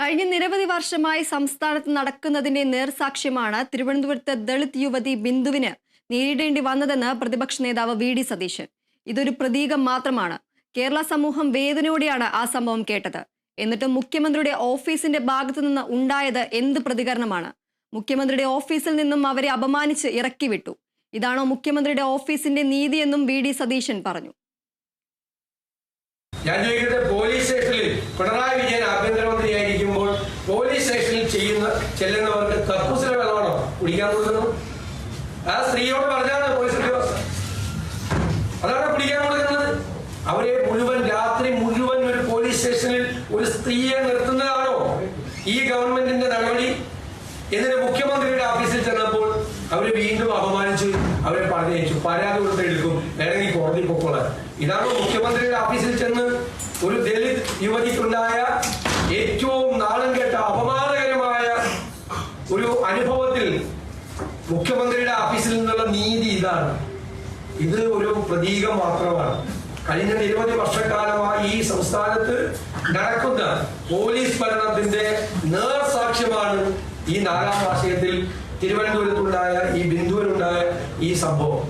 കഴിഞ്ഞ നിരവധി വർഷമായി സംസ്ഥാനത്ത് നടക്കുന്നതിന്റെ നേർസാക്ഷ്യമാണ് തിരുവനന്തപുരത്ത് ദളിത് യുവതി ബിന്ദുവിന് നേരിടേണ്ടി വന്നതെന്ന് പ്രതിപക്ഷ നേതാവ് വി ഡി സതീശൻ. ഇതൊരു പ്രതീകം മാത്രമാണ്. കേരള സമൂഹം വേദനയോടെയാണ് ആ സംഭവം കേട്ടത്. എന്നിട്ടും മുഖ്യമന്ത്രിയുടെ ഓഫീസിന്റെ ഭാഗത്തു നിന്ന് ഉണ്ടായത് എന്ത് പ്രതികരണമാണ്? മുഖ്യമന്ത്രിയുടെ ഓഫീസിൽ നിന്നും അവരെ അപമാനിച്ച് ഇറക്കി വിട്ടു. ഇതാണോ മുഖ്യമന്ത്രിയുടെ ഓഫീസിന്റെ നീതിയെന്നും വി ഡി സതീശൻ പറഞ്ഞു. ഞാൻ ചോദിക്കുന്നത് പോലീസ് സ്റ്റേഷനിൽ പിണറായി വിജയൻ ആഭ്യന്തരമന്ത്രിയായി സ്റ്റേഷനിൽ ചെയ്യുന്ന ചെല്ലുന്നവർക്ക് കക്കൂസിലെ വെള്ളമാണോ? കുടിക്കാൻ കൊടുക്കുന്നു ആ സ്ത്രീയോട് പറഞ്ഞാണ് പോലീസ് ഉദ്യോഗസ്ഥർ അതാണ് കുടിക്കാൻ കൊടുക്കുന്നത്. അവരെ മുഴുവൻ രാത്രി മുഴുവൻ ഒരു പോലീസ് സ്റ്റേഷനിൽ ഒരു സ്ത്രീയെ നിർത്തുന്നതാണോ ഈ ഗവൺമെന്റിന്റെ നടപടി? എന്നിട്ട് മുഖ്യമന്ത്രിയുടെ ഓഫീസിൽ ചെന്നപ്പോൾ അവരെ വീണ്ടും അപമാനിച്ചു. അവരെ പറഞ്ഞയച്ചു. പരാതി കൊടുത്തെടുക്കും വേണമെങ്കിൽ കോടതി പൊക്കോളാൻ. ഇതാണോ മുഖ്യമന്ത്രിയുടെ ഓഫീസിൽ ചെന്ന് ഒരു ദളിത് യുവതിക്കുണ്ടായ ഏറ്റവും ഒരു അനുഭവത്തിൽ മുഖ്യമന്ത്രിയുടെ ഓഫീസിൽ നിന്നുള്ള നീതി ഇതാണ്. ഇത് ഒരു പ്രതീകം മാത്രമാണ്. കഴിഞ്ഞ നിരവധി വർഷക്കാലമായി ഈ സംസ്ഥാനത്ത് നടക്കുന്ന പോലീസ് ഭരണത്തിന്റെ നേർസാക്ഷ്യമാണ് ഈ നാലാം വാർഷികത്തിൽ തിരുവനന്തപുരത്തുണ്ടായ ഈ ബിന്ദുവിനുണ്ടായ ഈ സംഭവം.